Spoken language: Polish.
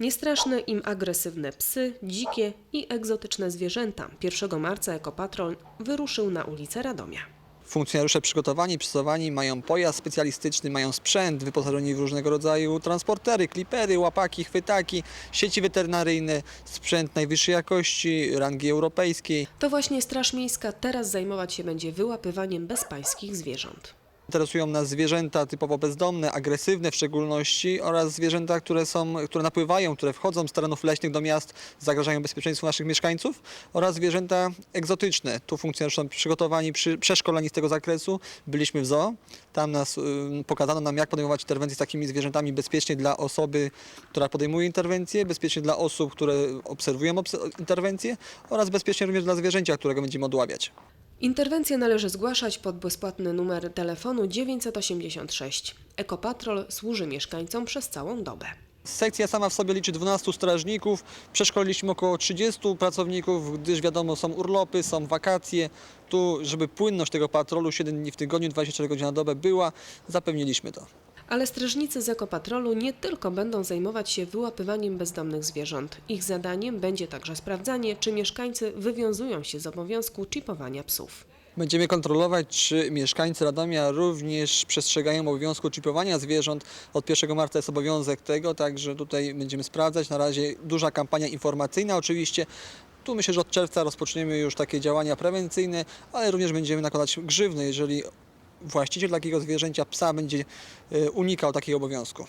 Niestraszne im agresywne psy, dzikie i egzotyczne zwierzęta. 1 marca Ekopatrol wyruszył na ulicę Radomia. Funkcjonariusze przygotowani, przystosowani, mają pojazd specjalistyczny, mają sprzęt wyposażeni w różnego rodzaju transportery, klipery, łapaki, chwytaki, sieci weterynaryjne, sprzęt najwyższej jakości, rangi europejskiej. To właśnie Straż Miejska teraz zajmować się będzie wyłapywaniem bezpańskich zwierząt. Interesują nas zwierzęta typowo bezdomne, agresywne w szczególności oraz zwierzęta, które, są, które napływają, które wchodzą z terenów leśnych do miast, zagrażają bezpieczeństwu naszych mieszkańców oraz zwierzęta egzotyczne. Tu funkcjonariusze są przygotowani, przy, przeszkoleni z tego zakresu. Byliśmy w zoo, tam nas y, pokazano nam jak podejmować interwencje z takimi zwierzętami bezpiecznie dla osoby, która podejmuje interwencję, bezpiecznie dla osób, które obserwują obs- interwencję oraz bezpiecznie również dla zwierzęcia, którego będziemy odławiać. Interwencję należy zgłaszać pod bezpłatny numer telefonu 986. Ekopatrol służy mieszkańcom przez całą dobę. Sekcja sama w sobie liczy 12 strażników, przeszkoliliśmy około 30 pracowników, gdyż wiadomo są urlopy, są wakacje. Tu, żeby płynność tego patrolu 7 dni w tygodniu, 24 godziny na dobę była, zapewniliśmy to. Ale strażnicy z Ekopatrolu nie tylko będą zajmować się wyłapywaniem bezdomnych zwierząt. Ich zadaniem będzie także sprawdzanie, czy mieszkańcy wywiązują się z obowiązku chipowania psów. Będziemy kontrolować, czy mieszkańcy Radomia również przestrzegają obowiązku czipowania zwierząt. Od 1 marca jest obowiązek tego, także tutaj będziemy sprawdzać. Na razie duża kampania informacyjna oczywiście. Tu myślę, że od czerwca rozpoczniemy już takie działania prewencyjne, ale również będziemy nakładać grzywny, jeżeli właściciel takiego zwierzęcia, psa, będzie e, unikał takiego obowiązku.